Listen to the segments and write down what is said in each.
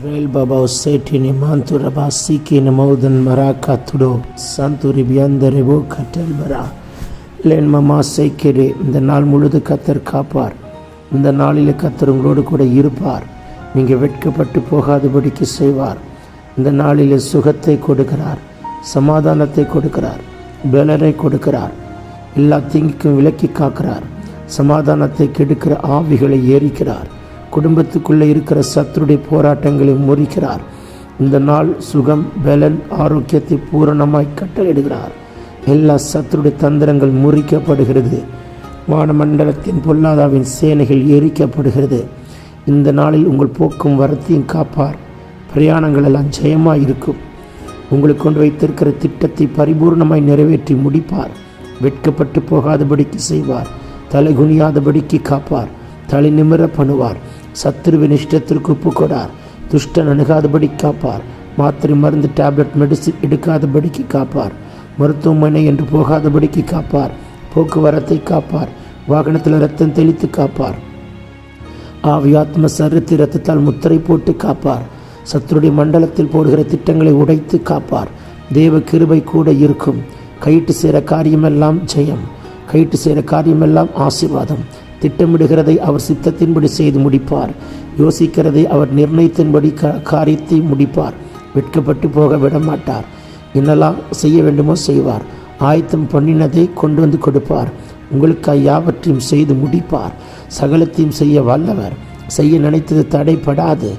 Rel baba setini mantura basiki na maudan maraka tudo. Santuri biandare bo katel bara. லேன் மாமா சேக்கரே இந்த நாள் முழுது கத்தர் காப்பார் இந்த நாளில் கத்தர் உங்களோடு கூட இருப்பார் நீங்கள் வெட்கப்பட்டு போகாதபடிக்கு செய்வார் இந்த நாளில் சுகத்தை கொடுக்கிறார் சமாதானத்தை கொடுக்கிறார் பேலரை கொடுக்கிறார் எல்லா தீங்குக்கும் விலக்கி காக்கிறார் சமாதானத்தை கெடுக்கிற ஆவிகளை ஏறிக்கிறார் குடும்பத்துக்குள்ளே இருக்கிற சத்துருடைய போராட்டங்களை முறிக்கிறார். இந்த நாள் சுகம் பலன் ஆரோக்கியத்தை பூரணமாய் கட்டளையிடுகிறார். எல்லா சத்துருடைய தந்திரங்கள் முறிக்கப்படுகிறது. வானமண்டலத்தின் பொல்லாதாவின் சேனைகள் எரிக்கப்படுகிறது. இந்த நாளில் உங்கள் போக்கும் வரத்தையும் காப்பார். பிரயாணங்கள் எல்லாம் ஜெயமாக இருக்கும் உங்களுக்கு கொண்டு வைத்திருக்கிற திட்டத்தை பரிபூர்ணமாய் நிறைவேற்றி முடிப்பார். வெட்கப்பட்டு போகாதபடிக்கு செய்வார். தலை குனியாதபடிக்கு காப்பார். தலை நிமிர பண்ணுவார். சத்ருவின் இஷ்டத்திற்கு ஒப்புக்கொடார் துஷ்டன் அணுகாதபடி காப்பார். மாத்திரை மருந்து டேப்லெட் மெடிசின் எடுக்காதபடிக்கு காப்பார். மருத்துவமனை என்று போகாதபடிக்கு காப்பார். போக்குவரத்தை காப்பார். வாகனத்தில் ரத்தம் தெளித்து காப்பார். ஆவியாத்ம சரீரத்தை ரத்தத்தால் முத்திரை போட்டு காப்பார். சத்துருடைய மண்டலத்தில் போடுகிற திட்டங்களை உடைத்து காப்பார். தேவ கிருபை கூட இருக்கும். கைட்டு சேர காரியமெல்லாம் ஜெயம். கைட்டு சேர காரியமெல்லாம் ஆசீர்வாதம். திட்டமிடுகிறதை அவர் சித்தத்தின்படி செய்து முடிப்பார். யோசிக்கிறதை அவர் நிர்ணயத்தின்படி காரியத்தை முடிப்பார். வெட்கப்பட்டு போக விட மாட்டார் என்னெல்லாம் செய்ய வேண்டுமோ செய்வார். ஆயத்தம் பண்ணினதை கொண்டு வந்து கொடுப்பார். உங்களுக்காக யாவற்றையும் செய்து முடிப்பார். சகலத்தையும் செய்ய வல்லவர். செய்ய நினைத்தது தடைப்படாது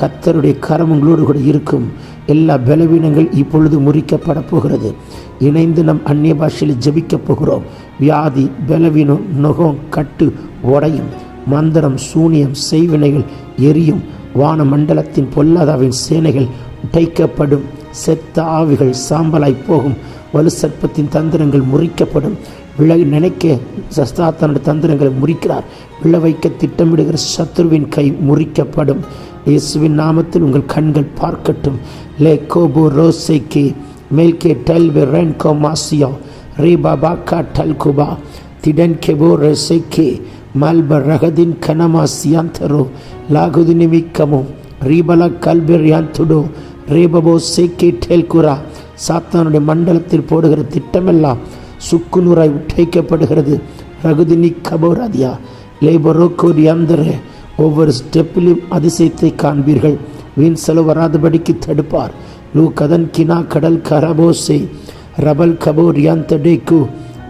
கர்த்தருடைய கரம் உங்களோடு கூட இருக்கும். எல்லா பலவீனங்கள் இப்பொழுது முறிக்கப்பட போகிறது. இணைந்து நம் அந்நிய பாஷையில் ஜபிக்கப் போகிறோம். வியாதி பலவீனம் நுகம் கட்டு உடையும் மந்திரம் சூனியம் செய்வினைகள் எரியும். வான மண்டலத்தின் பொல்லாதாவின் சேனைகள் உடைக்கப்படும். செத்த ஆவிகள் சாம்பலாய் போகும். வலு சர்ப்பத்தின் தந்திரங்கள் முறிக்கப்படும். விலகி நினைக்க சஸ்தாத்தனுடைய தந்திரங்களை முறிக்கிறார். விழ வைக்க திட்டமிடுகிற சத்ருவின் கை முறிக்கப்படும். இயேசுவின் நாமத்தில் உங்கள் கண்கள் பார்க்கட்டும். லே கோபோ ரோசைக்கே மேல்கே டெல்வே ரென்கோ மாசியோ. ரீபா பாக்கா டல்குபா திடன் கெபோ ரெசைக்கே மல்ப ரகதின் கனமா சியாந்தரோ லாகுதி நிமிக்கமோ ரீபல கல்பெரியாந்துடோ ரேபபோ சேக்கே டேல்குரா சாத்தானுடைய மண்டலத்தில் போடுகிற திட்டமெல்லாம் சுக்குநூறாய் உட்டைக்கப்படுகிறது. ரகுதினி கபோராதியா லேபரோக்கோரி அந்தரே ஒவ்வொரு ஸ்டெப்பிலும் அதிசயத்தை காண்பீர்கள். வீண் செலவு வராதபடிக்கு தடுப்பார். லூ கதன் கினா கடல் கரபோசே ರಬಲ್ ಖಬೂರ್ ಯಾಂತ ಡೇಕು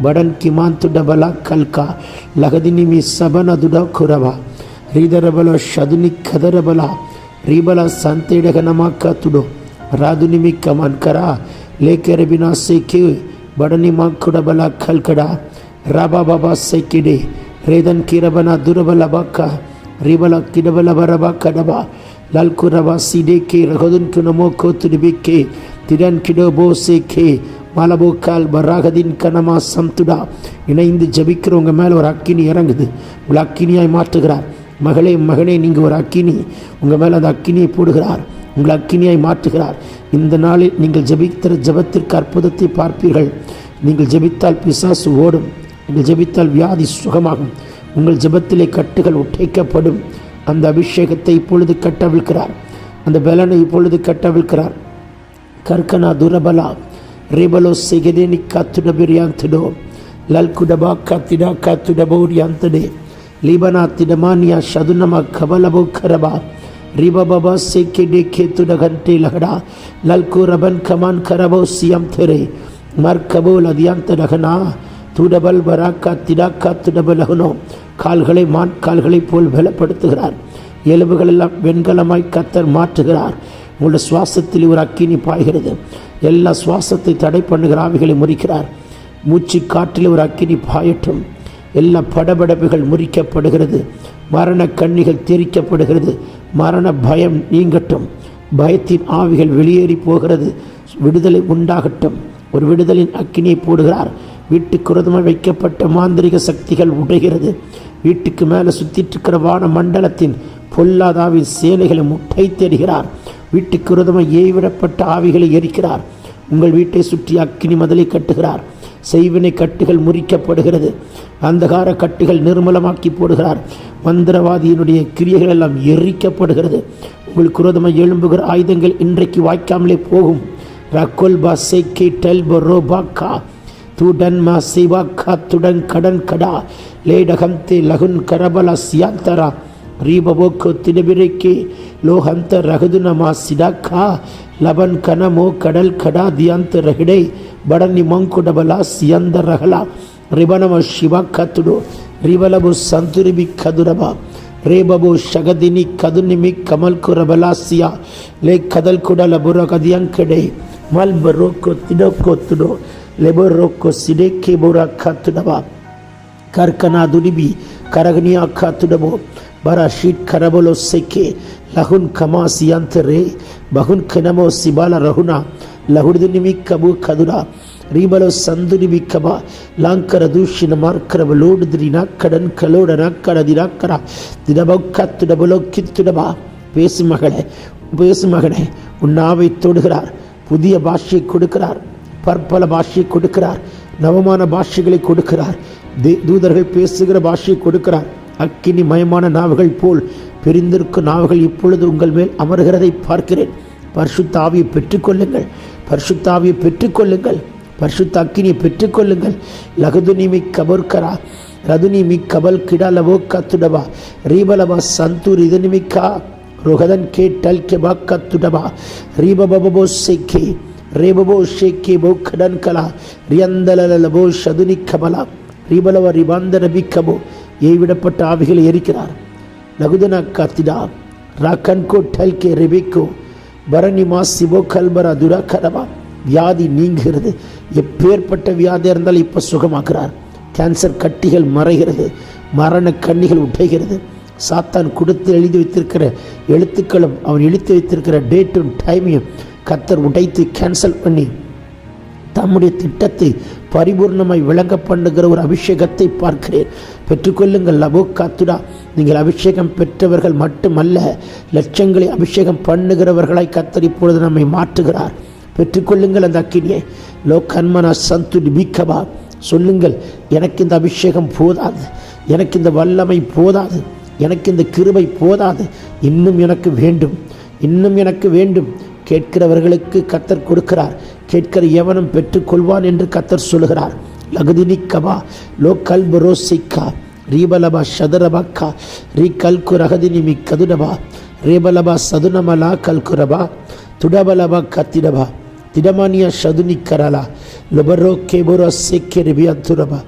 ಬಡಲ್ ಕಿಮಾಂತು ಡಬಲ ಕಲ್ಕ ಲಗದಿನಿಮಿ ಸಬನ ದುಡ ಖುರವ ರೀದರಬಲ ಶದುನಿ ಖದರಬಲ ರೀಬಲ ಸಂತೇಡಗ ನಮಾಕ ತುಡು ರಾದುನಿಮಿ ಕಮನ್ಕರ ಲೇಖರಬಿನ ಸೇಕಿ ಬಡನಿ ಮಾಂಕುಡಬಲ ಕಲ್ಕಡ ರಾಬಾ ಬಾಬಾ ಸೇಕಿಡೆ ರೇದನ್ ಕಿರಬನ ದುರಬಲ ಬಾಕ ರಿಬಲ ಕಿಡಬಲ ಬರಬ ಕಡಬ ಲಲ್ಕುರಬ ಸಿಡೇಕೆ ರಘದುಂಟು ನಮೋ ಕೋತುಡಿಬಿಕ್ಕೆ ತಿಡನ್ ಕಿಡೋ ಬೋ ಸೇಖೆ பாலபோக்கால் வராகதின் கனமா சம்துடா இணைந்து ஜபிக்கிறவங்க மேலே ஒரு அக்கினி இறங்குது. உங்களை அக்கினியாய் மாற்றுகிறார். மகளே மகனே நீங்கள் ஒரு அக்கினி. உங்கள் மேலே அந்த அக்கினியை போடுகிறார். உங்களை அக்கினியாய் மாற்றுகிறார். இந்த நாளில் நீங்கள் ஜபித்திர ஜபத்திற்கு அற்புதத்தை பார்ப்பீர்கள். நீங்கள் ஜபித்தால் பிசாசு ஓடும். நீங்கள் ஜபித்தால் வியாதி சுகமாகும். உங்கள் ஜபத்திலே கட்டுகள் உடைக்கப்படும் அந்த அபிஷேகத்தை இப்பொழுது கட்டவிழ்கிறார் அந்த பலனை இப்பொழுது கட்டவிழ்கிறார் கர்க்கனா துரபலா. ரிபலோ சிகிதேனி கத்துடபிரியாந்தடோ லல்குடபா காத்திடா கத்திடா கத்துடபோரியாந்தடே லிபனா திடமானியா சதுனமா கபலபோ கரபா ரிபபபா சிக்கிடே கேத்துட கண்டே லகடா லல்கு ரபன் கமான் கரபோ சியம் தெரே மர்கபோ லதியாந்த ரகனா துடபல் வராக்கா திடாக்கா துடபலகனோ கால்களை மான் கால்களைப் போல் பலப்படுத்துகிறார் எலும்புகளெல்லாம் வெண்கலமாய் கத்தர் மாற்றுகிறார் உங்களுடைய சுவாசத்தில் ஒரு அக்கினி பாய்கிறது. எல்லா சுவாசத்தை தடை பண்ணுகிற ஆவிகளை முறிக்கிறார். மூச்சு காற்றில் ஒரு அக்கினி பாயட்டும். எல்லா படபடப்புகள் முறிக்கப்படுகிறது. மரண கண்ணிகள் தெரிக்கப்படுகிறது. மரண பயம் நீங்கட்டும். பயத்தின் ஆவிகள் வெளியேறி போகிறது. விடுதலை உண்டாகட்டும். ஒரு விடுதலின் அக்கினியை போடுகிறார். வீட்டுக்கு வைக்கப்பட்ட மாந்திரிக சக்திகள் உடைகிறது. வீட்டுக்கு மேலே சுற்றிட்டு இருக்கிற வான மண்டலத்தின் பொல்லாதாவின் சேலைகளை முட்டை தேடுகிறார். வீட்டுக்கு விரதமாக ஏய்விடப்பட்ட ஆவிகளை எரிக்கிறார். உங்கள் வீட்டை சுற்றி அக்கினி மதலை கட்டுகிறார். செய்வினை கட்டுகள் முறிக்கப்படுகிறது. அந்தகார கட்டுகள் நிர்மலமாக்கி போடுகிறார். மந்திரவாதியினுடைய கிரியைகள் எல்லாம் எரிக்கப்படுகிறது. உங்கள் குரோதமாக எழும்புகிற ஆயுதங்கள் இன்றைக்கு வாய்க்காமலே போகும். ரக்கோல் பாசைக்கி டெல்போ ரோபாக்கா துடன் மா சிவாக்கா துடன் கடன் கடா. லேடகம்தே லகுன் கரபலா சியாந்தரா. ರೀಬಬೋಕ್ಕೊತ್ತಿನಬಿರಕ್ಕೆ ಲೋಹಂತ ರಗದು ನಮ ಸಿಡಾಕ ಲಬನ್ ಕನಮೋ ಕಡಲ್ ಕಡಾ ದಿಯಾಂತ ರಹಿಡೆ ಬಡನಿ ಮಂಕುಡಬಲ ಸಿಯಂದ ರಹಲ ರಿಬನಮ ಶಿವ ಕತುಡು ರಿಬಲಬು ಸಂತುರಿಬಿ ಕದುರಬ ರೇಬಬು ಶಗದಿನಿ ಕದುನಿಮಿ ಕಮಲ್ ಕುರಬಲಾಸಿಯ ಲೇ ಕದಲ್ ಕುಡಲ ಬುರಗದಿಯಂಕಡೆ ಮಲ್ಬ ರೋಕ್ಕೊ ತಿಡೊಕ್ಕೊತ್ತುಡು ಲೆಬೊ ರೊಕ್ಕೊ ಸಿಡೆಕ್ಕೆ ಬುರ ಕತ್ತುಡವ ಕರ್ಕನ ದುಡಿಬಿ ಕರಗನಿಯ ಕತ್ತುಡಬೋ barashid karabolo seke lahun kama siyantere bahun kenamo sibala rahuna lahudunimi kabu kadura రీబలో సందుని విక్కమ లాంకర దూషిన మార్కరమ లోడుదిరిన కడన్ కలోడన కడదిన కడ దినమొక్క తుడబలో కిత్తుడమా பேசு மகளே பேசு மகனே உன்னாவை தொடுகிறார் புதிய பாஷையை கொடுக்கிறார் பற்பல பாஷையை கொடுக்கிறார் நவமான பாஷைகளை கொடுக்கிறார் தூதர்கள் பேசுகிற பாஷையை கொடுக்கிறார் அக்கினி மயமான நாவுகள் போல் பிரிந்திருக்கும் நாவுகள் இப்பொழுது உங்கள் மேல் அமர்கிறதை பார்க்கிறேன். பரிசுத்தாவியை பெற்றுக்கொள்ளுங்கள். பரிசுத்தாவியை பெற்றுக்கொள்ளுங்கள். பரிசுத்த அக்கினியை பெற்றுக்கொள்ளுங்கள். லகுதுனிமி கபர்கரா ரதுனிமி கபல் கிடலவோ கத்துடவா ரீபலவா சந்தூர் இதனிமிக்கா ருகதன் கே டல் கெபா கத்துடவா ரீபபபோ செக்கே ரேபபோ ஷேக்கே போ கடன் கலா ரியந்தலலபோ ஷதுனி கபலா ரீபலவ ரிபாந்தர கபோ ஏவிடப்பட்ட ஆவிகளை எரிக்கிறார். நகுதனா கத்திடா. ராக்கன்கோ டல்கே ரெபிக்கோ பரணிமா சிவோ கல்பரா கதவா வியாதி நீங்குகிறது. எப்பேற்பட்ட வியாதியாக இருந்தாலும் இப்போ சுகமாக்குறார். கேன்சர் கட்டிகள் மறைகிறது. மரண கண்ணிகள் உடைகிறது. சாத்தான் கொடுத்து எழுதி வைத்திருக்கிற எழுத்துக்களும் அவன் எழுத்து வைத்திருக்கிற டேட்டும் டைமையும் கத்தர் உடைத்து கேன்சல் பண்ணி தம்முடைய திட்டத்தை பரிபூர்ணமாய் விளங்க பண்ணுகிற ஒரு அபிஷேகத்தை பார்க்கிறேன். பெற்றுக்கொள்ளுங்கள். லபோ காத்துடா நீங்கள் அபிஷேகம் பெற்றவர்கள் மட்டுமல்ல லட்சங்களை அபிஷேகம் பண்ணுகிறவர்களாய் கத்தர் இப்பொழுது நம்மை மாற்றுகிறார். பெற்றுக்கொள்ளுங்கள் அந்த அக்கினியை. லோ கண்மனா சந்து சொல்லுங்கள் எனக்கு இந்த அபிஷேகம் போதாது. எனக்கு இந்த வல்லமை போதாது. எனக்கு இந்த கிருபை போதாது. இன்னும் எனக்கு வேண்டும். இன்னும் எனக்கு வேண்டும். கேட்கிறவர்களுக்கு கத்தர் கொடுக்கிறார். கேட்கிற எவனும் பெற்றுக்கொள்வான் என்று கத்தர் சொல்கிறார் லகுதினிக்கபா லோக்கல் பரோசிக்கா ரீபலபா ஷதரபக்கா ரீ கல்கு ரகதினிமி கதுனபா ரேபலபா சதுனமலா கல்குரபா துடபலபா கத்திடபா திடமானியா ஷதுனி கரலா லபரோ கேபுரோ சிக்கே ரிபியா துரபா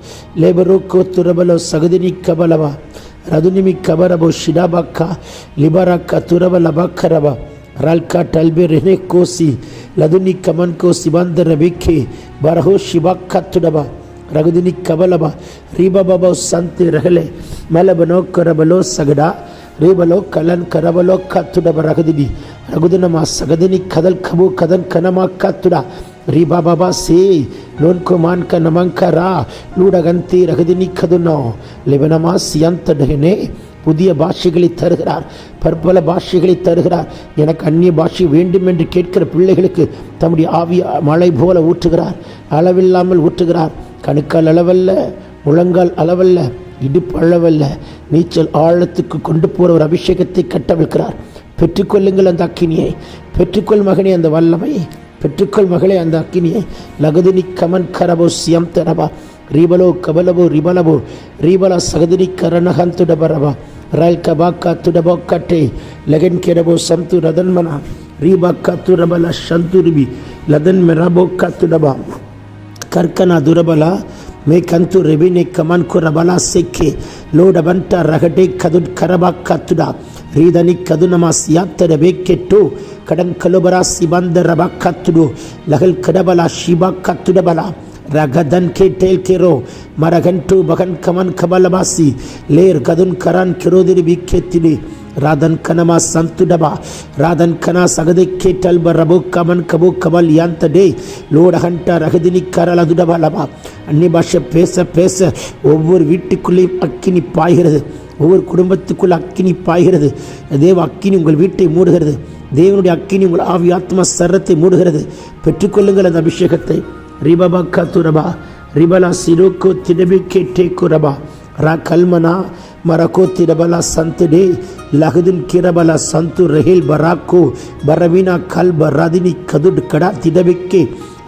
லேபரோ கோ துரபலோ சகதினி கபலபா ரதுனிமி கபரபோ ஷிடாபக்கா லிபராக்கா துரபலபாக்கரபா रालका टलबे रहने कोसी लदुनी कमन को सिबंद रबिखे बरहो शिबा खतुडबा ರಗುದಿನಿ ಕಬಲಬ ರೀಬಬಬೋ ಸಂತಿ ರಹಲೆ ಮಲಬನೋ ಕೊರಬಲೋ ಸಗಡ ರೇಬಲೋ ಕಲನ್ ಕರಬಲೋ ಕತ್ತುಡಬ ರಗದಿನಿ ರಗುದನಮ ಸಗದಿನಿ ಕದಲ್ ಕಬು ಕದನ್ ಕನಮ ಕತ್ತುಡ ರೀಬಾ ಬಾಬಾ ಸೇ ಲೋನ್ಕೊ ಮಾನ್ಕ ನಮಂಕ ರಾ ಲೂಡಗಂತಿ ரகதினி கதுனோ லிபனமா சியந்த டெஹனே புதிய பாஷைகளை தருகிறார் பற்பல பாஷைகளை தருகிறார் எனக்கு அந்நிய பாஷை வேண்டும் என்று கேட்கிற பிள்ளைகளுக்கு தம்முடைய ஆவி மழை போல ஊற்றுகிறார் அளவில்லாமல் ஊற்றுகிறார் கணுக்கால் அளவல்ல முழங்கால் அளவல்ல இடுப்பு அளவல்ல. நீச்சல் ஆழத்துக்கு கொண்டு போகிற ஒரு அபிஷேகத்தை கட்டவிழ்க்கிறார். பெற்றுக்கொள்ளுங்கள் அந்த அக்கினியை. பெற்றுக்கொள் மகனே அந்த வல்லமை. பெற்றுக்கொள் மகளே அந்த அக்கினியை. லகுதினி கமன் கரபோ சியம் தரபா ரீபலோ கபலபோ ரிபலபோ. ரீபலா சகதினி கரணகந்துடபரபா ரல் கபாக்கா துடபோ கட்டே. லகன் கெரபோ சந்து ரதன்மனா. ரீபாக்கா துரபல சந்துருபி லதன் மெரபோ கத்துடபா karkana durabala mekantu rebine kaman kurabala seke lodabanta ragade kadud karaba katuda ರೀದನಿ ಕದುನಮಾಸ್ ಯಾತ್ತರ ಬೇಕೆಟ್ಟು ಕಡಂಕಲೊಬರ ಸಿಬಂದ ರಬ ಕತ್ತುಡು ಲಗಲ್ ಕಡಬಲ ಶಿಬ ಕತ್ತುಡಬಲ ரகதன் கேட்டேல் கேரோ மரகன் டூ பகன் கமன் கமலமாசி லேர் கதுன் கரான் கிரோதிரி விக்கேத்தினி ராதன் கனமா சந்துடபா ராதன் கனா சகதை கேட்டல் ரபு கமன் கபு கமல் யாந்த டே லோட ஹண்டா ரகதினி கரல் அதுடபா லபா அன்னி பாஷை பேச பேச ஒவ்வொரு வீட்டுக்குள்ளேயும் அக்கினி பாய்கிறது ஒவ்வொரு குடும்பத்துக்குள்ள அக்கினி பாய்கிறது. தேவ அக்கினி உங்கள் வீட்டை மூடுகிறது தேவனுடைய அக்கினி உங்கள் ஆவி ஆத்மா சரத்தை மூடுகிறது. பெற்றுக்கொள்ளுங்கள் அந்த அபிஷேகத்தை. ரிபபா கத்துரபா ரிபலா சிறுக்கு திடபி கேட்டே குரபா ರಾ ಕಲ್ಮನ ಮರಕೋ ತಿರಬಲ ಸಂತಡೆ ಲಹದಿನ್ ಕಿರಬಲ ಸಂತು ರಹಿಲ್ ಬರಾಕು ಬರವಿನ ಕಲ್ ಬರದಿನಿ ಕದುಡ್ ಕಡ ತಿಡಬಿಕ್ಕೆ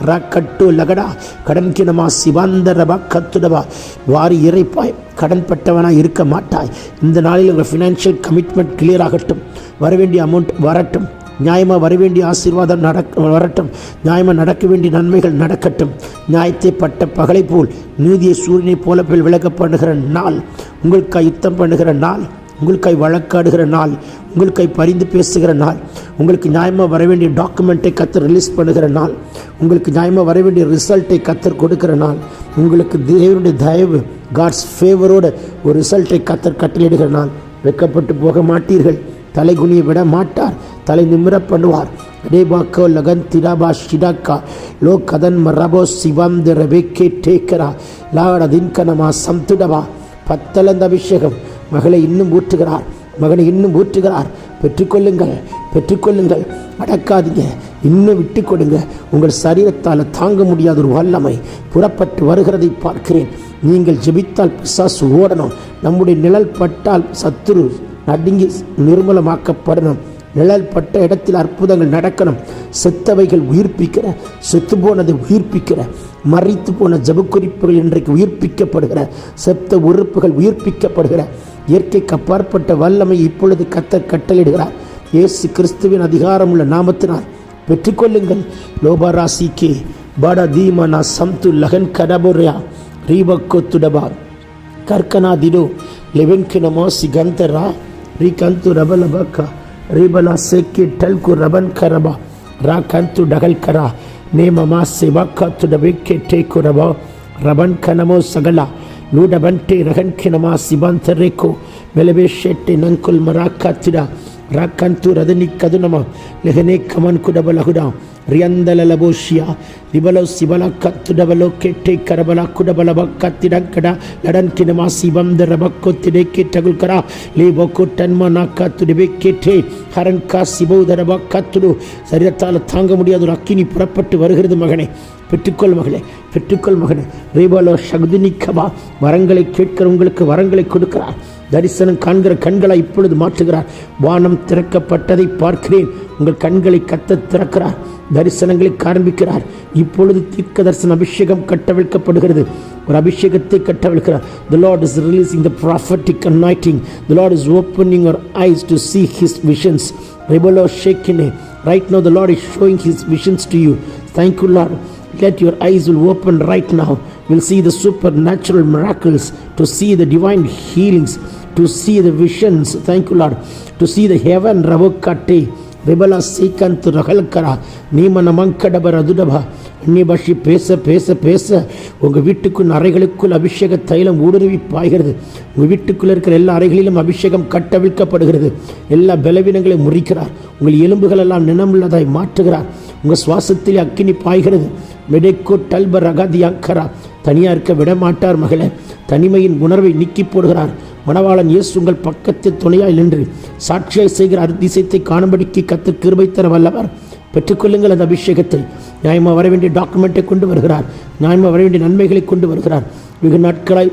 ರಾ கட்டு லகடா கடன்கினமா சிவாந்தரபா கத்துடபா வாரி இறைப்பாய் கடன்பட்டவனாக இருக்க மாட்டாய் இந்த நாளில் உங்கள் ஃபினான்ஷியல் கமிட்மெண்ட் கிளியர் ஆகட்டும் வர வேண்டிய அமௌண்ட் வரட்டும் நியாயமாக வர வேண்டிய ஆசீர்வாதம் நடக்க வரட்டும். நியாயமாக நடக்க வேண்டிய நன்மைகள் நடக்கட்டும். நியாயத்தை பட்ட பகலை போல் நீதியை சூரியனை போல போல் விளக்கப்படுகிற நாள் உங்களுக்காய் யுத்தம் பண்ணுகிற நாள் உங்களுக்காய் வழக்காடுகிற நாள் உங்களுக்காய் பரிந்து பேசுகிற நாள் உங்களுக்கு நியாயமாக வர வேண்டிய டாக்குமெண்ட்டை கத்தர் ரிலீஸ் பண்ணுகிற நாள் உங்களுக்கு நியாயமாக வர வேண்டிய ரிசல்ட்டை கத்தர் கொடுக்கிற நாள் உங்களுக்கு தேவனுடைய தயவு காட்ஸ் ஃபேவரோட ஒரு ரிசல்ட்டை கத்தர் கட்டளையிடுகிற நாள். வெக்கப்பட்டு போக மாட்டீர்கள். தலைகுனிய விட மாட்டார். தலை நிமிர பண்ணுவார் ரேபாக்கோ லகன் திராபா ஷிடாக்கா. லோ கதன் மரபோ சிவம் த ரெபேக்கே டேக்கரா லாட தின்கனமா சம்துடவா பத்தலந்த அபிஷேகம். மகளை இன்னும் ஊற்றுகிறார். மகனை இன்னும் ஊற்றுகிறார். பெற்றுக்கொள்ளுங்கள். பெற்றுக்கொள்ளுங்கள். அடக்காதீங்க. இன்னும் விட்டு கொடுங்க உங்கள் சரீரத்தால் தாங்க முடியாத ஒரு வல்லமை புறப்பட்டு வருகிறதை பார்க்கிறேன். நீங்கள் ஜெபித்தால் பிசாசு ஓடணும். நம்முடைய நிழல் பட்டால் சத்துரு நடுங்கி நிர்மலமாக்கப்படணும். நிழல் பட்ட இடத்தில் அற்புதங்கள் நடக்கணும். செத்தவைகள் உயிர்ப்பிக்கிற செத்து போனதை உயிர்ப்பிக்கிற மறைத்து போன ஜபக்குறிப்புகள் இன்றைக்கு உயிர்ப்பிக்கப்படுகிற செத்த உறுப்புகள் உயிர்ப்பிக்கப்படுகிற இயற்கைக்கு அப்பாற்பட்ட வல்லமை இப்பொழுது கத்தர் கட்டளிடுகிறார் இயேசு கிறிஸ்துவின் அதிகாரமுள்ள நாமத்தினால் பெற்றுக்கொள்ளுங்கள். லோபா லோபாராசிக்கு பாடா தீமனா சம்து லகன் கடபுரியா ரீபக்கோ துடபா கர்கனா திடோ லெவன்கினமோ சிகந்தரா ರೀಕಂತು ರಬಲಬಕ ರೀಬಲ ಸೆಕ್ಕಿ ಟಲ್ಕು ರಬನ್ ಕರಬ, ರಾಕಂತು ಡಗಲ್ ಕರ, ನೇಮ ಮಾ ಸಿವಕ ತುಡಬೇಕೆ ಟೇಕು ರಬ, ರಬನ್ ಕನಮೋ ಸಗಳ ಲೂಡಬಂಟೆ ರಗನ್ ಕಿನಮ ಸಿಬಾಂತರೇಕು ಮೆಲಬೆ ಶೆಟ್ಟಿ ನಂಕುಲ್ ಮರಾಕ ತಿಡ ರಾ ಕಂತು ರದನಿ ಕದು ನಮ ಲೆಹನೆ ಕಮನ್ ಕುಡಬಲಹುಡ ರಿಯಂದಲಲಬೋಷಿಯ ರಿಬಲೋ ಸಿಬಲ ಕತ್ತುಡಬಲೋ ಕೆಟ್ಟೆ ಕರಬಲ ಕುಡಬಲ ಕತ್ತಿಡಂಕಡ ಲಡನ್ಕಿನ ಮಾಸಿ ಬಂದರ ಬಕ್ಕೊತ್ತಿಡೆ ಕೆಟ್ಟಗುಲ್ ಕರ ಲೇ ಬೊಕ್ಕು ಟನ್ಮ ನಾ கத்துடுவே கேட்டே ஹரன்கா சிபௌதர கத்துடு சரீரத்தால் தாங்க முடியாத ஒரு அக்கினி புறப்பட்டு வருகிறது மகனே பெற்றுக்கொள் மகளே பெற்றுக்கொள் மகனே ரேபலோ சகுதினிக்கபா வரங்களை கேட்கிற உங்களுக்கு வரங்களை கொடுக்கிறார் தரிசனம் காண்கிற கண்களை இப்பொழுது மாற்றுகிறார் வானம் திறக்கப்பட்டதை பார்க்கிறேன் உங்கள் கண்களை கத்த திறக்கிறார் தரிசனங்களை காண்பிக்கிறார் இப்பொழுது தீர்க்க தரிசன அபிஷேகம் கட்டவிழ்க்கப்படுகிறது ஒரு அபிஷேகத்தை கட்டவிழ்க்கிறார் the lord is releasing the prophetic anointing the lord is opening our eyes to see his visions ரெபலோ ஷேக்கினே right now the lord is showing his visions to you thank you lord let eyes will open right right will see the supernatural miracles to see the divine healings to see the visions. Thank you lord. To see the heaven ravokate ரிபல சீக்கந்து ரகல்கரா நீமன மங்கடப ரதுடபா அந்நிய பாஷை பேச பேச பேச உங்கள் வீட்டுக்குள் அறைகளுக்குள் அபிஷேக தைலம் ஊடுருவி பாய்கிறது உங்கள் வீட்டுக்குள்ளே இருக்கிற எல்லா அறைகளிலும் அபிஷேகம் கட்டவிழ்க்கப்படுகிறது எல்லா பலவீனங்களையும் முறிக்கிறார் உங்கள் எலும்புகள் எல்லாம் நினமுள்ளதாய் மாற்றுகிறார் உங்கள் சுவாசத்தில் அக்கினி பாய்கிறது மெடெக்கோ டல்ப அகாதி அக்கரா தனியாக இருக்க விட மாட்டார் மகளே தனிமையின் உணர்வை நீக்கி போடுகிறார் மணவாளன் இயேசு உங்கள் பக்கத்தில் துணையாய் நின்று சாட்சியாய் செய்கிற அதிசயத்தை காணும்படிக்கு கத்து கிருபை தர வல்லவர். பெற்றுக்கொள்ளுங்கள் அந்த அபிஷேகத்தை. நியாயமாக வர வேண்டிய டாக்குமெண்ட்டை கொண்டு வருகிறார். நியாயமாக வர வேண்டிய நன்மைகளை கொண்டு வருகிறார். வெகு நாட்களாய்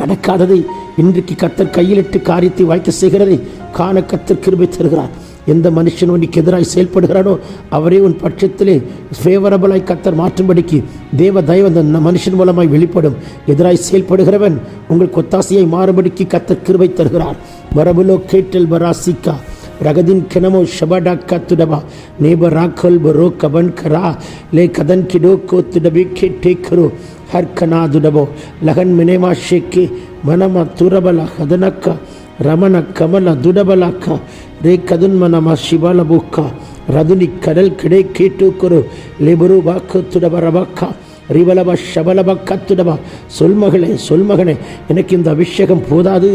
நடக்காததை இன்றைக்கு கத்தர் கையிலிட்டு காரியத்தை வாய்க்க செய்கிறதை காண கத்தர் கிருபை தருகிறார். எந்த மனுஷன் உனக்கு எதிராக செயல்படுகிறானோ அவரே உன் பட்சத்திலே ஃபேவரபிளாய் கத்தர் மாற்றும்படிக்கு தேவ தயவு அந்த மனுஷன் மூலமாய் வெளிப்படும். எதிராய் செயல்படுகிறவன் உங்கள் கொத்தாசியை மாறுபடிக்கு கத்தர் கிருவை தருகிறார். வரபுலோ கேட்டல் பராசிக்கா ரகதின் கிணமோ ஷபடா கத்துடபா நேப ராக்கல் பரோ கபன் கரா. லே கதன் கிடோ கோத்துடபி கேட்டே கரோ. ஹர்கனாதுடபோ லகன் மினேமா ஷேக்கே. மனமா துரபல ஹதனக்கா ரமண கமல துடபலாக்கா ரே கதுன்மனமா சிபாலபுக்கா ரதுனி கடல் கிடை கேட்டுக்குரு லிபுரு வாக்கு துடபரபாக்கா ரிவலப ஷபலப கத்துடபா சொல்மகளே சொல்மகனே எனக்கு இந்த அபிஷேகம் போதாது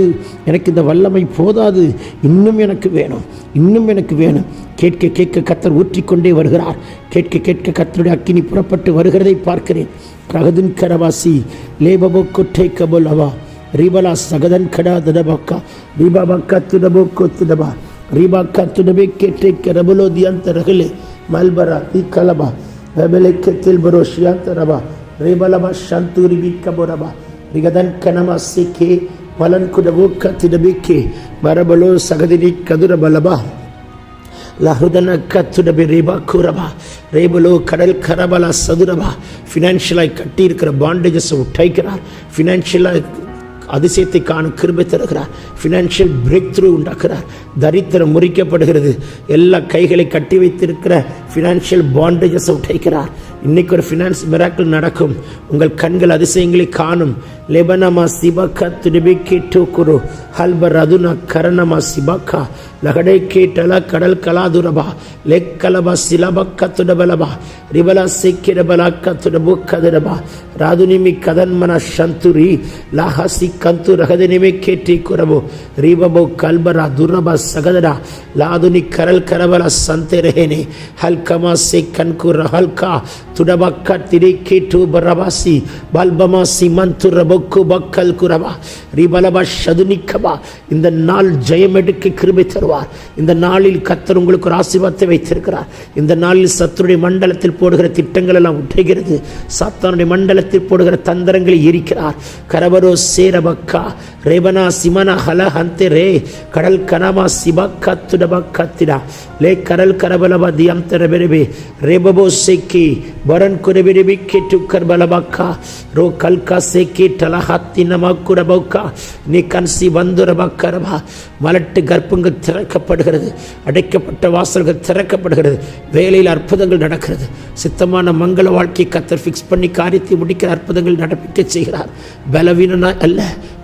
எனக்கு இந்த வல்லமை போதாது இன்னும் எனக்கு வேணும் இன்னும் எனக்கு வேணும். கேட்க கேட்க கத்தர் ஊற்றிக்கொண்டே வருகிறார். கேட்க கேட்க கத்தருடைய அக்கினி புறப்பட்டு வருகிறதை பார்க்கிறேன். ரகதுன் கரவாசி லேபபோ கொட்டை கபோலவா ரிபலா சகதன் கடா தடபக்கா. ரிபாபா கத்துடபோ கொத்துடபா ரிபா கத்துடபே கேட்டை கரபுலோ தியந்தரகளே. மல்பரா தி கலபா. Rebeleketil சந்தூரி Rebalaba shanturi ரிகதன் கனமா சிக்கே. sike. Malan kudavuka மரபலோ சகதினி கதுர பலபா லஹுதன கத்துடபி ரேபா கூறபா ரேபலோ கடல் கரபலா சதுரபா. ஃபினான்ஷியலாய் கட்டியிருக்கிற பாண்டேஜஸ் உட்டைக்கிறார் ஃபினான்ஷியலாக அதிசயத்தை காணும் கிருபை தருகிறார். ஃபினான்ஷியல் பிரேக் த்ரூ உண்டாக்குறார். தரித்திரம் முறிக்கப்படுகிறது. எல்லா கைகளை கட்டி வைத்திருக்கிற ஃபினான்ஷியல் பாண்டேஜஸ் உடைக்கிறார். இன்னைக்கு ஒரு ஃபினான்ஸ் மிராக்கள் நடக்கும். உங்கள் கண்கள் அதிசயங்களை காணும். லெபனமா சிபக்கா துடிபிக்கி குரு ஹல்பர் அதுனா கரணமா சிபக்கா. லகடை கேட்டல கடல் கலாதுரபா. லெக் லெக்கலபா சிலபக்க துடபலபா. ரிபலா சிக்கிரபலாக்க துடபு. கதிரபா ராதுனிமி கதன்மன சந்துரி லாஹாசி கந்து ரகதினிமை கேட்டி குரபோ. ರೀಬಬು ಕಲ್ಬರ ದುರ್ರಬ ಸಗದರ ಲಾದುನಿ ಕರಲ್ ಕರಬಲ ಸಂತೆ ರಹೇನೆ ಹಲ್ಕಮ ಸೆ ಕನ್ಕುರ ಹಲ್ಕ ತುಡಬಕ್ಕ ತಿರಿ ಕೇಟು ಬರಬಾಸಿ ಬಲ್ಬಮಾಸಿ ಮಂತು ರಬೊಕ್ಕು ಬಕ್ಕಲ್ ಕುರಬ ரிபலபா ஷதுனிக்கபா இந்த நாள் ஜெயமெடுக்க கிருபை தருவார் இந்த நாளில் கத்தர் உங்களுக்கு ஒரு ஆசீர்வாதத்தை வைத்திருக்கிறார் இந்த நாளில் சத்துருடைய மண்டலத்தில் போடுகிற திட்டங்கள் எல்லாம் உடைகிறது சாத்தானுடைய மண்டலத்தில் போடுகிற தந்திரங்களை எரிக்கிறார் கரவரோ சேரபக்கா ரேபனா சிமனா ஹல ஹந்தே ரே கடல் கனமா சிபக்கா துடபக்கா திடா லே கரல் கரபலபா தியம் தெரபெரபே ரேபபோ சேக்கி வரன் குரபிரபி கேட்டு கர்பலபக்கா ரோ கல்கா சேக்கி டலஹாத்தி நமக்குரபோக்கா நீ கன்சி வந்துரபக்கரபா மலட்டு கர்ப்பங்கள் திறக்கப்படுகிறது அடைக்கப்பட்ட வாசல்கள் திறக்கப்படுகிறது வேலையில் அற்புதங்கள் நடக்கிறது. சித்தமான மங்கள வாழ்க்கையை கத்தர் ஃபிக்ஸ் பண்ணி காரியத்தை முடிக்கிற அற்புதங்கள் நடப்பிக்க செய்கிறார். பலவீனனாய் அல்ல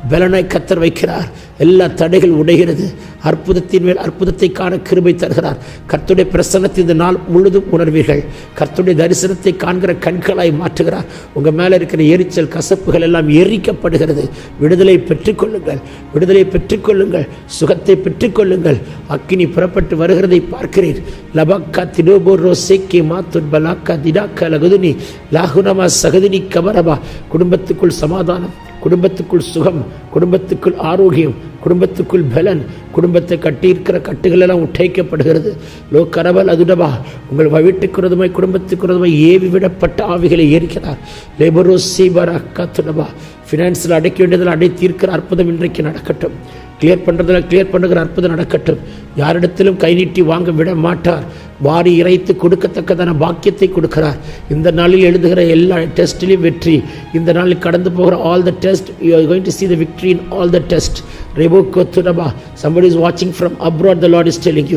பலனாய் கத்தர் வைக்கிறார். எல்லா தடைகள் உடைகிறது. அற்புதத்தின் மேல் அற்புதத்தை காண கிருபை தருகிறார். கர்த்துடைய பிரசன்னத்தை இந்த நாள் முழுதும் உணர்வீர்கள். கர்த்துடைய தரிசனத்தை காண்கிற கண்களாய் மாற்றுகிறார். உங்கள் மேலே இருக்கிற எரிச்சல் கசப்புகள் எல்லாம் எரிக்கப்படுகிறது. விடுதலை பெற்றுக்கொள்ளுங்கள். விடுதலை பெற்றுக்கொள்ளுங்கள். சுகத்தை பெற்றுக்கொள்ளுங்கள். அக்கினி புறப்பட்டு வருகிறதை பார்க்கிறீர். லபக்கா திடோபோர் ரோசேக்கி மாத்துர் பலாக்கா திடாக்கா லகுதுனி லாகுனமா சகதினி கபரபா. குடும்பத்துக்குள் சமாதானம் குடும்பத்துக்குள் சுகம் குடும்பத்துக்குள் ஆரோக்கியம் குடும்பத்துக்குள் பலன். குடும்பத்தை கட்டியிருக்கிற கட்டுகள் எல்லாம் உடைக்கப்படுகிறது லோ கரவல் அதுடபா உங்கள் வீட்டுக்குறதுமாய் குடும்பத்துக்குறதுமாய் ஏவி விடப்பட்ட ஆவிகளை ஏற்கிறார் லேபரோ சீபரா கத்துடபா ஃபினான்ஸில் அடைக்க வேண்டியதில் அடை தீர்க்கிற அற்புதம் இன்றைக்கு நடக்கட்டும். கிளியர் பண்ணுறதுல கிளியர் பண்ணுகிற அற்புதம் நடக்கட்டும். யாரிடத்திலும் கை நீட்டி வாங்க விட மாட்டார். வாரி இறைத்து கொடுக்கத்தக்கதான பாக்கியத்தை கொடுக்கிறார். இந்த நாளில் எழுதுகிற எல்லா டெஸ்ட்டிலையும் வெற்றி. இந்த நாளில் கடந்து போகிற all the test you are going to see the victory in all the test ரெபோக்கோ துடபா somebody வாட்சிங் from from the the lord is telling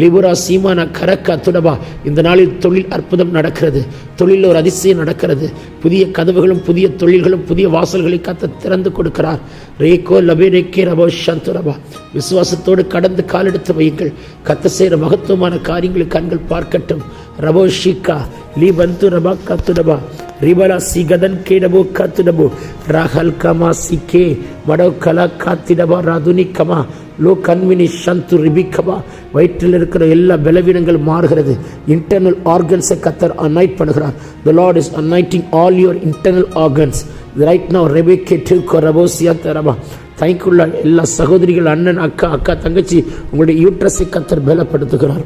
லிபுரா சீமானா கரக்கா துடபா இந்த நாளில் தொழில் அற்புதம் நடக்கிறது. தொழிலில் ஒரு அதிசயம் நடக்கிறது. புதிய கதவுகளும் புதிய தொழில்களும் புதிய வாசல்களை கத்த திறந்து கொடுக்கிறார். ரேகோ லபேரேக்கே ரபோ சந்துரபா விசுவாசத்தோடு கடந்து காலெடுத்து வையுங்கள். கத்த செய்கிற மகத்துவமான காரியங்களை கண்கள் பார்க்கட்டும். ரபோ ஷிகா லீ பந்து ரபா கத்துடபா. ரிபலா சிகதன் கேடபோ கத்துடபோ. ரஹல் கமா சிக்கே மடோ கலா காத்திடபா. ராதுனி கமா லோ கன்வினி சந்து ரிபிகபா வயிற்றில் இருக்கிற எல்லா பலவீனங்கள் மாறுகிறது. இன்டர்னல் ஆர்கன்ஸை கத்தர் அனாய்ட் பண்ணுகிறார். The lord is anointing all your internal organs right now ரெபிகேட்டிவ் கொரபோசியா தரபா தைக்குள்ள எல்லா சகோதரிகள் அண்ணன் அக்கா அக்கா தங்கச்சி உங்களுடைய யூட்ரஸை கத்தர் பலப்படுத்துகிறார்.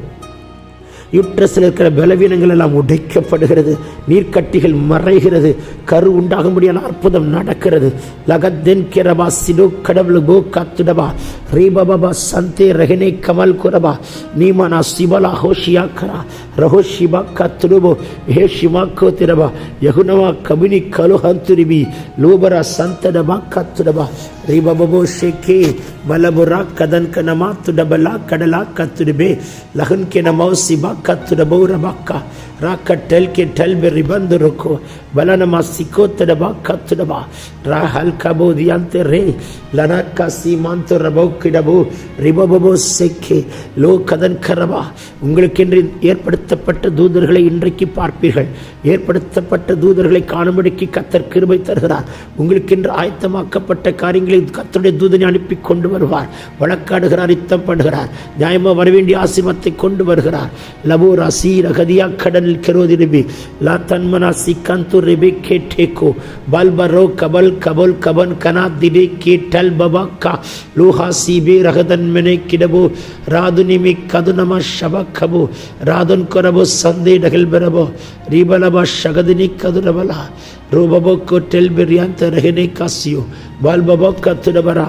யூட்ரஸில் இருக்கிற பலவீனங்கள் எல்லாம் உடைக்கப்படுகிறது. நீர்க்கட்டிகள் மறைகிறது. கரு உண்டாகும்படியான அற்புதம் நடக்கிறது. லகத்தென் கிரபா சிடு கடவுள் கோ காத்துடபா ரீபபா சந்தே ரஹினே கமல் குரபா. நீமானா சிபலா ஹோஷியா கரா. ரஹோஷிபா கத்துடுபோ ஹே ஷிமா கோத்திரபா யகுனவா கபினி கலு ஹந்துரிபி லூபரா சந்தடபா கத்துடபா ரிபபோ ஷெக்கே வலபுரா கதன் கனமா துடபலா கடலா கத்துடுபே லகன் கெனமோ சிபா கத்துடபோ ரபாக்கா ராக்கட்டல் கெட்டல் பெரிபந்துருக்கோ Balanama sikotadaba katadaba. Rahal kabo diante re. Lanaka ரபோ கிடபோ kidabo. செக்கே லோ கதன் kadan karaba. உங்களுக்கென்று ஏற்படுத்தப்பட்ட தூதர்களை இன்றைக்கு பார்ப்பீர்கள் ஏற்படுத்தப்பட்ட தூதர்களை காணும்படிக்கு கத்தர் கிருபை தருகிறார் உங்களுக்கென்று ஆயத்தமாக்கப்பட்ட காரியங்களை கத்தருடைய தூதனை அனுப்பி கொண்டு வருவார் வழக்காடுகிறார் யுத்தம் பண்ணுகிறார் நியாயமாக வரவேண்டிய ஆசிரமத்தை கொண்டு வருகிறார் லபோ லபோரா சீரகதியா கடல் கெரோதிருபி லா தன்மனா சிக்கந்தூர் ரிபி கேட்டேக்கு பல்பரோ கபல் கபல் கபன் கனா திபி கீட்டல் பபாக்கா லூஹா சிபி ரகதன்மனை கிடபு ராதுனிமி கதுனம ஷபக்கபு ராதன் கொரபு சந்தை டகல் பெறபோ ரீபலப ஷகதினி கதுரபலா ரூபபோக்கு டெல் பிரியாந்த ரஹினை காசியோ பல்பபோ கத்துடபரா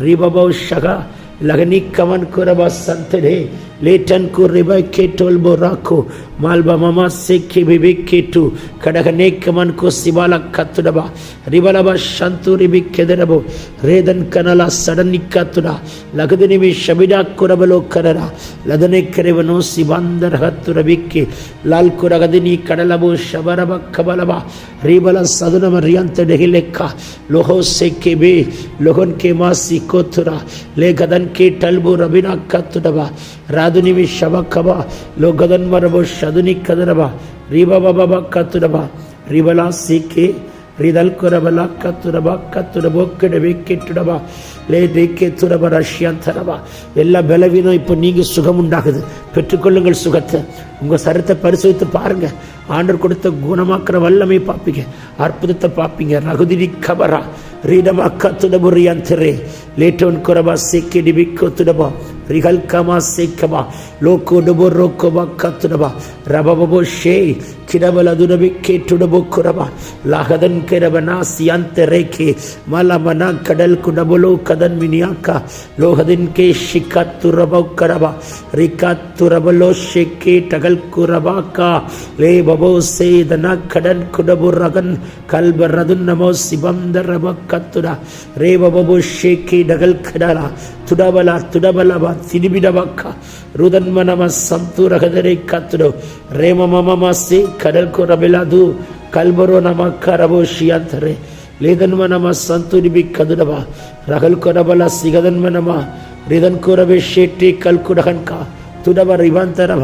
ரீபபோ ஷகா Laganikaman Kuraba Santade, Leitan Kuriba Ketol Borako, Malba Mama Seki Bibikitu, Kadakanekaman Kosibala Katudaba, Ribalaba Shantu Ribi Kederabo, Redan Kanala Sadani Katuda, Lagadini Shabida Kurabalo Kadara, Ladane Kerevano Sibandar Haturabiki, Lal Kuragadini Kadalabo Shabaraba Kabalaba, Ribala Sadana Marianta de Hileka, Loho Sekebe, Lohon Kemasi Kotura, Legadan ಲೋಹೋ ಸೆಕ್ಕೆ ಬೇ ಲೋಹನ್ K ಮಾಸಿ ಕೋತುರ ಲೇ ಗದನ್ K ಟಲ್ಬು ರಬಿನ ಕತ್ತುಡಬ ರಾದುನಿಮಿ ಶಬ ಕಬ low ಗದನ್ ಮರಬು ಶದುನಿ ಕದರಬ ರೀಬಬ ಕತ್ತುಡಬ ರಿಬಲ ಸಿಕ್ಕೆ ரிதல் குரபலா கத்துரபா கத்துரபோ கிடவே கெட்டுடபா லே தேக்கே துரப ரஷ்யாந்தரபா எல்லா பலவீனம் இப்போ நீங்க சுகம் உண்டாகுது பெற்றுக்கொள்ளுங்கள் சுகத்தை உங்க சரத்தை பரிசோதித்து பாருங்க. ஆண்டர் கொடுத்த குணமாக்குற வல்லமை பார்ப்பீங்க அற்புதத்தை பார்ப்பீங்க ரகுதிரி கபரா. ரீடமா கத்துடபுரியாந்தரே லேட்டோன் குரபா சேக்கே டிபிக்கோ துடபா ரிகல் கமா சேக்கமா. லோக்கோ டபோ ரோக்கோபா கத்துடபா ரபபோ ஷே. கிடபல துடபி கேட்டுடபோ குரபா. லாகதன் கிரபனா சியாந்த ரேகே மலமனா கடல் குடபுலோ கதன் மினியாக்கா. லோகதின் கே ஷிகாத்துரபோ கரபா. கே டக டகல் குரபாக்கா லே பபோ சேதனா கடன் குடபு ரகன் கல்பரது நமோ சிபந்தரப கத்துடா ரே பபோ ஷேக்கே டகல் கடலா துடபல துடபலப திரிபிடபக்க ருதன்மனம சந்துரகதரை கத்துடோ ரேம மமமாசி கடல் குரபிலது கல்பரோ நம கரபோ ஷியந்தரே ಲೇದನ್ಮ ನಮ ಸಂತುರಿಬಿ ಕದುಡಬ ರಗಲ್ ಕೊರಬಲ ಸಿಗದನ್ಮ ನಮ ரிதன் கூறவே ஷேட்டி கல்குடகன்கா துடவ ரிவாந்தரவ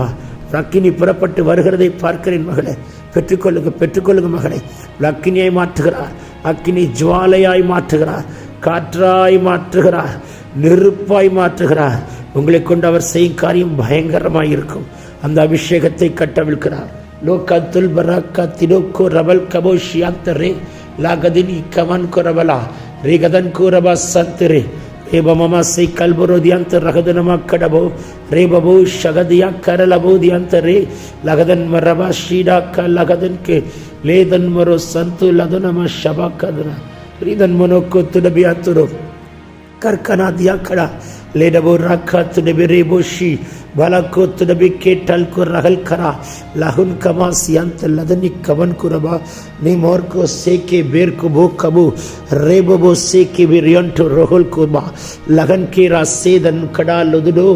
ரக்கினி புறப்பட்டு வருகிறதை பார்க்கிறேன் மகளே. பெற்றுக்கொள்ளுங்க பெற்றுக்கொள்ளுங்க மகளே. அக்கினியை மாற்றுகிறார். அக்கினி ஜுவாலையாய் மாற்றுகிறார். காற்றாய் மாற்றுகிறார். நெருப்பாய் மாற்றுகிறார். உங்களை கொண்டு அவர் செய்யும் காரியம் பயங்கரமாக இருக்கும். அந்த அபிஷேகத்தை கட்டவிழ்க்கிறார். லோகத்துல் பராக்கா தினோக்கோ ரபல் கபோஷியாந்தரே லாகதின் கமன் குரபலா ரிகதன் கூரபா சத்துரே. ರೇಬಮಮಸೈ ಕಲ್ಬರೋದಿಯಂತ ರಗದನಮ ಕಡಬೋ ರೇಬಬೋ ಶಗದಿಯ ಕರಲಬೋದಿಯಂತ ರೇ ಲಗದನ್ ಮರಬ ಶ್ರೀಡಾಕ ಲಗದನ್ ಕೆ ಲೇದನ್ ಮರೋ ಸಂತು ಲದನಮ ಶಬ ಕದನ ರೀದನ್ ಮನೋ ಕೊತ್ತುಡಬಿ ಹತ್ತುರು ಕರ್ಕನಾದಿಯ ಕಡ ಲೇಡಬೋ ರಾಕ ತುಡಬಿ ರೇಬೋಶಿ வலக்கூத்து நபி கேட்டால் குர்ரகல் கரா லகுன் கமா சியாந்த் லதனி கவன் குரபா நீ மோர்கோ சேக்கே பேர் குபோ கபு ரேபபோ சேக்கே பிரியன்டு ரொகுல் குபா. லகன் கீரா சேதன் கடா லுதுடோ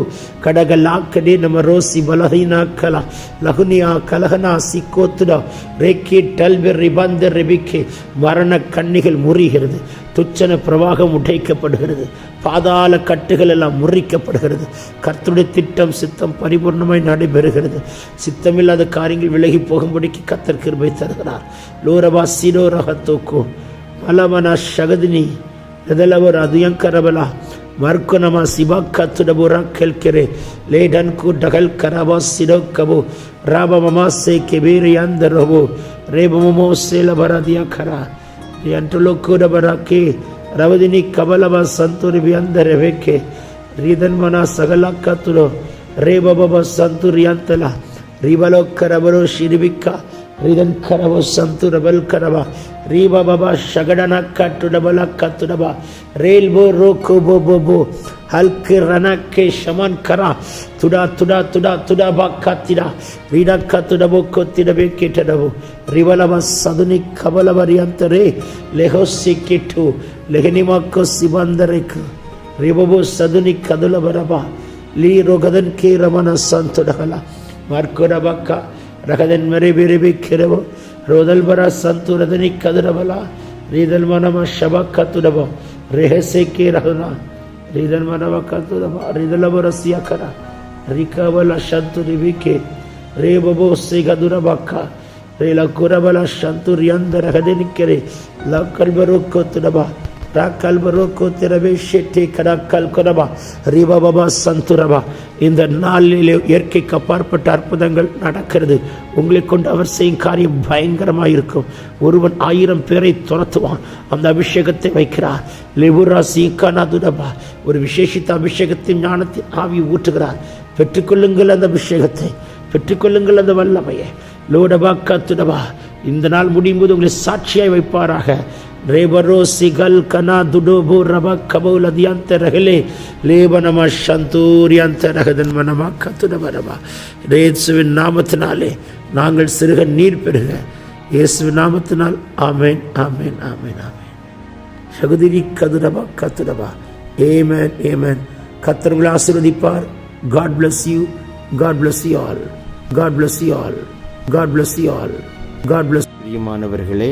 கடகலாக்கடே நம ரோசி பலஹீனா கலா லகுனியா கலகனா சிக்கோத்துடா. ரேக்கே டல்பி ரிபாந்த ரெபிக்கே மரண கண்ணிகள் முறிகிறது துச்சன பிரவாகம் உடைக்கப்படுகிறது பாதாள கட்டுகள் எல்லாம் முறிக்கப்படுகிறது. கர்த்துடைய திட்டம் சித்தம் பரிபூர்ணமாய் நடைபெறுகிறது சித்தமில்லாத காரியங்கள் விலகி போகும்படிக்கு கத்தர் கிருபை தருகிறார் லோரபா சிரோ ரகத்தோக்கோ மலமனா ಶಗದಿನಿ ಎದಲವರ ಅದಿಯಂಕರಬಲ ಮರ್ಕು ನಮ ಸಿಬಾ ಕತ್ತುಡಬುರ ಕೆಲ್ಕೆರೆ ಲೇಡನ್ ಕು ಡಗಲ್ ಕರಬ ಸಿಡೋ ಕಬು ರಾಬ ಮಮಾಸೆ ಕೆಬೇರಿ ಅಂದರಬು ರೇಬ ಮಮೋ ಸೇಲ ಬರದಿಯ ಖರ ಎಂಟುಲು ಕೂಡಬರ ಕೆ ರವದಿನಿ ಕಬಲಬ ಸಂತುರಿ ಬಿ ಅಂದರೆ ಬೇಕೆ ರೀದನ್ಮನ ಸಗಲ ಕತ್ತುಡು ರೇಬ ಬಬ ಸಂತುರಿ ಅಂತಲ ರಿಬಲೋ ಕರಬರೋ ಶಿರಿಬಿಕ್ಕ ರಿದನ್ ಕರಬೋ ಸಂತುರ ಬಲ್ ಕರಬ ರೀಬ ಬಬ ಶಗಡನ ಕಟ್ಟುಡಬಲ ಕತ್ತುಡಬ ರೇಲ್ ಬೋ ರೋಕೋ ಬೋ ಬೋ ಬೋ ಹಲ್ಕೆ ರನಕ್ಕೆ ಶಮನ್ ಕರ ತುಡ ತುಡ ತುಡ ತುಡ ಬಾ ಕತ್ತಿಡ ರೀಡ ಕತ್ತುಡಬೋ ಕೊತ್ತಿಡಬೇಕಿಟ್ಟಡಬು ರಿಬಲಬ ಸದುನಿ ಕಬಲಬರಿ ಅಂತರೇ ಲೆಹೊಸ್ಸಿ ಕಿಟ್ಟು ಲೆಹನಿಮಕ್ಕೊ ಸಿಬಂದರೆಕ್ ರಿಬಬು ಸದುನಿ ಕದುಲ ಬರಬ ಲೀ ರೊಗದನ್ ಕೇ ರಮನ ಸಂತುಡಗಲ ಮಾರ್ಕೊಡಬಕ್ಕ ರಗದನ್ ಮರೆ ಬೇರೆ ಬೇಕಿರವು ರೋದಲ್ಬರ ಸಂತುರದನಿ ಕದರಬಲ ರೀದಲ್ ಮನಮ ಶಬ ಕತ್ತುಡಬ ರೆಹಸೆಕೆ ರಹುನ ರೀದಲ್ ಮನಮ ಕತ್ತುಡಬ ರೀದಲಬರ ಸಿಯಕರ ರಿಕಬಲ ಶಂತು ರಿಬಿಕೆ ರೇ ಬಬೋ ಸಿಗದುರಬಕ್ಕ ರೇ ಲಕುರಬಲ ಶಂತು ರಿಯಂದರ ಹದೆನಿಕೆರೆ ಲಕ್ಕಲ್ಬರು ಕೊತ್ತುಡಬ ராக்கல்பரோக்கோ திரவே ஷெட்டி கடாக்கால் கொரபா ரிபபபா சந்துரபா இந்த நாளிலே இயற்கைக்கு அப்பாற்பட்ட அற்புதங்கள் நடக்கிறது. உங்களை கொண்டு அவர் செய்யும் காரியம் பயங்கரமாக இருக்கும். ஒருவன் ஆயிரம் பேரை துரத்துவான். அந்த அபிஷேகத்தை வைக்கிறார். லெபுரா சீக்கானாதுரபா ஒரு விசேஷித்த அபிஷேகத்தின் ஞானத்தின் ஆவி ஊற்றுகிறார். பெற்றுக்கொள்ளுங்கள் அந்த அபிஷேகத்தை. பெற்றுக்கொள்ளுங்கள் அந்த வல்லமையை. லோடபா கத்துடபா இந்த நாள் முடியும் போது உங்களை சாட்சியாய் வைப்பாராக. ರೇಬರೋ ಸಿಗಲ್ ಕನ ದುಡೋಬೋ ರಬ ಕಬೌಲ್ ಅದಿಯಂತ ರಹಲೆ ಲೇಬನಮ ಶಂತೂರಿಯಂತ ரகதன் மனம கத்துடபரபா இயேசுவின் நாமத்தினாலே நாங்கள் சிறுக நீர் பெறுக இயேசுவின் நாமத்தினால் ஆமேன் ஆமேன் ஆமேன் ஆமேன் சகுதிரி கதுரபா கத்துடபா ஏமேன் ஏமேன் கத்தர்களை ஆசீர்வதிப்பார் God bless you God bless you all God bless you all God bless you all God bless பிரியமானவர்களே